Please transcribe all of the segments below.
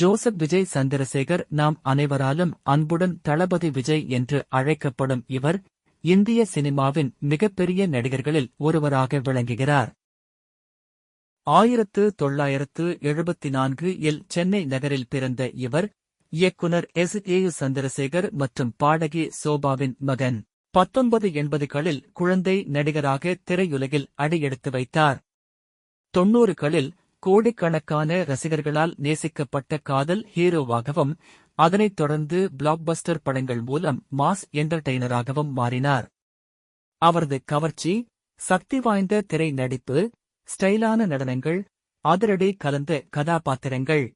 Joseph Vijay Chandrasekhar நாம் அனைவராலும் அன்புடன் தளபதி விஜய் என்று அழைக்கப்படும் இவர் இந்திய சினிமாவின் மிகப்பெரிய நடிகர்களில் ஒருவராக விளங்குகிறார். ஆயிரத்து தொள்ளாயிரத்து எழுபத்தி நான்கு இல் சென்னை நகரில் பிறந்த இவர் இயக்குனர் எஸ். ஏ. சந்திரசேகர் மற்றும் பாடகி சோபாவின் மகன். பத்தொன்பது எண்பதுகளில் குழந்தை நடிகராக திரையுலகில் அடியெடுத்து வைத்தார். தொன்னூறுகளில் கோடிக்கணக்கான ரசிகர்களால் நேசிக்கப்பட்ட காதல் ஹீரோவாகவும் அதனைத் தொடர்ந்து பிளாக்பஸ்டர் படங்கள் மூலம் மாஸ் என்டர்டெய்னராகவும் மாறினார். அவரது கவர்ச்சி சக்தி வாய்ந்த திரை நடிப்பு ஸ்டைலான நடனங்கள் அதிரடி கலந்த கதாபாத்திரங்கள்.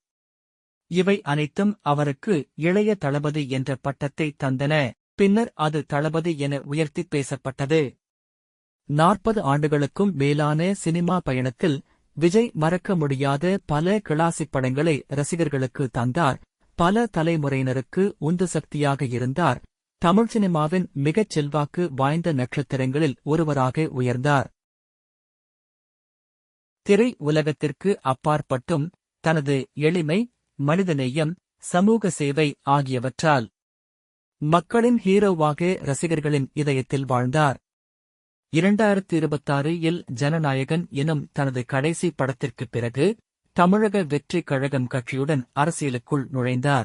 இவை அனைத்தும் அவருக்கு இளைய தளபதி என்ற பட்டத்தை தந்தன பின்னர் அது தளபதி என உயர்த்திப் பேசப்பட்டது. நாற்பது ஆண்டுகளுக்கும் மேலான சினிமா பயணத்தில் விஜய் மறக்க முடியாத பல கிளாசிக் படங்களை ரசிகர்களுக்கு தந்தார். பல தலைமுறையினருக்கு உந்து சக்தியாக இருந்தார். தமிழ் சினிமாவின் மிகச் செல்வாக்கு வாய்ந்த நட்சத்திரங்களில் ஒருவராக உயர்ந்தார். திரை உலகத்திற்கு அப்பாற்பட்டும் தனது எளிமை மனிதநேயம் சமூக சேவை ஆகியவற்றால் மக்களின் ஹீரோவாக ரசிகர்களின் இதயத்தில் வாழ்ந்தார். இரண்டாயிரத்தி இருபத்தாறு இல் ஜனநாயகன் எனும் தனது கடைசி படத்திற்குப் பிறகு தமிழக வெற்றி கழகம் கட்சியுடன் அரசியலுக்குள் நுழைந்தார்.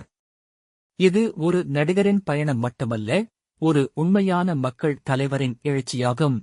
இது ஒரு நடிகரின் பயணம் மட்டுமல்ல ஒரு உண்மையான மக்கள் தலைவரின் எழுச்சியாகும்.